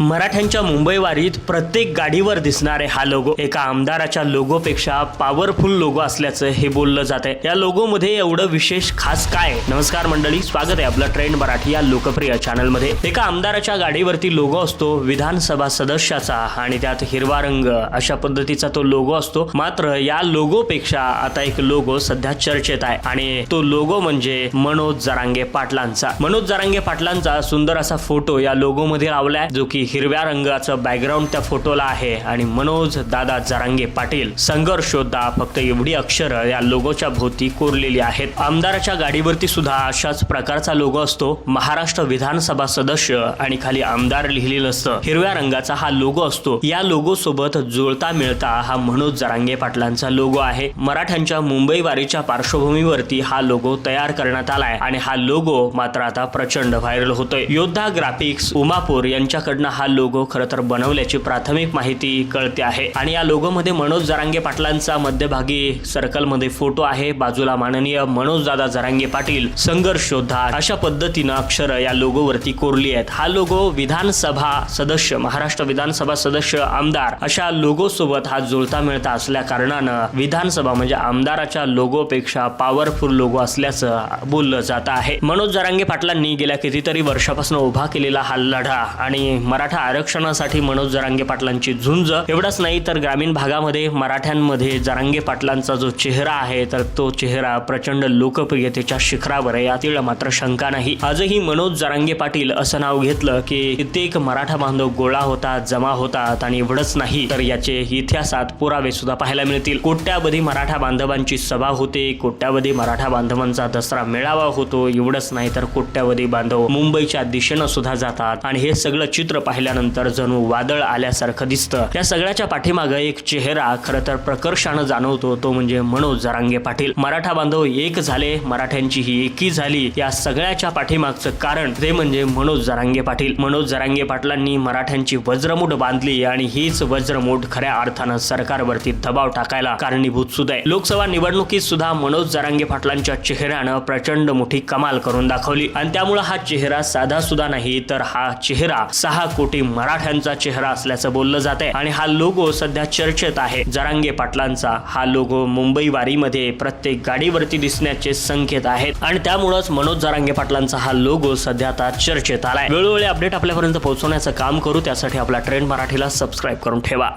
मराठ्यांच्या मुंबई वारीत प्रत्येक गाडीवर दिसणारे हा लोगो एका आमदाराच्या लोगोपेक्षा पॉवरफुल लोगो असल्याचं हे बोललं जात आहे या लोगोमध्ये एवढं विशेष खास काय? नमस्कार मंडळी स्वागत आहे आपलं ट्रेंड मराठी या लोकप्रिय चॅनलमध्ये एका आमदाराच्या गाडीवरती लोगो असतो विधानसभा सदस्याचा आणि त्यात हिरवा रंग अशा पद्धतीचा तो लोगो असतो. मात्र या लोगोपेक्षा आता एक लोगो सध्या चर्चेत आहे आणि तो लोगो म्हणजे मनोज जरांगे पाटलांचा. मनोज जरांगे पाटलांचा सुंदर असा फोटो या लोगो मध्ये लावलाय जो की हिरव्या रंगाचं बॅकग्राऊंड त्या फोटोला आहे. आणि मनोज दादा जरांगे पाटील संघर्षोद्धा फक्त एवढी अक्षर या लोगोच्या भोवती कोरलेली आहेत. आमदाराच्या गाडीवरती सुद्धा अशाच प्रकारचा लोगो असतो. महाराष्ट्र विधानसभा सदस्य आणि खाली आमदार लिहिलेलं असतं. हिरव्या रंगाचा हा लोगो असतो. या लोगो सोबत जुळता मिळता हा मनोज जरांगे पाटलांचा लोगो आहे. मराठ्यांच्या मुंबई वारीच्या पार्श्वभूमीवरती हा लोगो तयार करण्यात आलाय. आणि हा लोगो मात्र आता प्रचंड व्हायरल होतोय. योद्धा ग्राफिक्स उमापूर यांच्याकडनं हा लोगो खरं तर बनवल्याची प्राथमिक माहिती कळते आहे. आणि या लोगोमध्ये मनोज जरांगे पाटलांचा मध्यभागी सर्कलमध्ये फोटो आहे. बाजूला माननीय मनोज दादा जरांगे पाटील संघर्ष योद्धा अशा पद्धतीनं अक्षर या लोगोवरती कोरली आहेत. हा लोगो विधानसभा सदस्य महाराष्ट्र विधानसभा सदस्य आमदार अशा लोगो सोबत हा जुळता मिळता असल्या कारणानं विधानसभा म्हणजे आमदाराच्या लोगोपेक्षा पॉवरफुल लोगो असल्याचं बोललं जात आहे. मनोज जरांगे पाटलांनी गेल्या कितीतरी वर्षापासून उभा केलेला हा लढा आणि मरा मराठा आरक्षणासाठी मनोज जरांगे पाटलांची झुंज. एवढंच नाही तर ग्रामीण भागामध्ये मराठ्यांमध्ये जरांगे पाटलांचा जो चेहरा आहे तर तो चेहरा प्रचंड लोकप्रियतेच्या शिखरावर आहे. यातील मात्र शंका नाही. आजही मनोज जरांगे पाटील असं नाव घेतलं की कित्येक मराठा बांधव गोळा होतात जमा होतात आणि एवढंच नाही तर याचे इतिहासात पुरावे सुद्धा पाहायला मिळतील. कोट्यावधी मराठा बांधवांची सभा होते कोट्यावधी मराठा बांधवांचा दसरा मेळावा होतो एवढंच नाही तर कोट्यावधी बांधव मुंबईच्या दिशेनं सुद्धा जातात. आणि हे सगळं चित्र पाहिल्यानंतर जणू वादळ आल्यासारखं दिसतं. या सगळ्याच्या पाठीमागं एक चेहरा खरं तर प्रकर्षानं जाणवतो तो म्हणजे मनोज जरांगे पाटील. मराठा बांधव एक झाले मराठ्यांची ही एकी झाली. या सगळ्याच्या पाठीमागचं कारण ते म्हणजे मनोज जरांगे पाटील. मनोज जरांगे पाटलांनी मराठ्यांची वज्रमूठ बांधली आणि हीच वज्रमूठ खऱ्या अर्थानं सरकारवरती दबाव टाकायला कारणीभूत सुद्धा आहे. लोकसभा निवडणुकीत सुद्धा मनोज जरांगे पाटलांच्या चेहऱ्यानं प्रचंड मोठी कमाल करून दाखवली. आणि त्यामुळे हा चेहरा साधा सुद्धा नाही तर हा चेहरा सहा कोटी मराठ्यांचा चेहरा असल्याचं बोललं जात आहे आणि हा लोगो सध्या चर्चेत आहे. जरांगे पाटलांचा हा लोगो मुंबई वारीमध्ये प्रत्येक गाडीवरती दिसण्याचे संकेत आहेत. आणि त्यामुळंच मनोज जरांगे पाटलांचा हा लोगो सध्या आता चर्चेत आलाय. वेळोवेळी अपडेट आपल्यापर्यंत पोहोचवण्याचं काम करू. त्यासाठी आपला ट्रेंड मराठीला सबस्क्राईब करून ठेवा.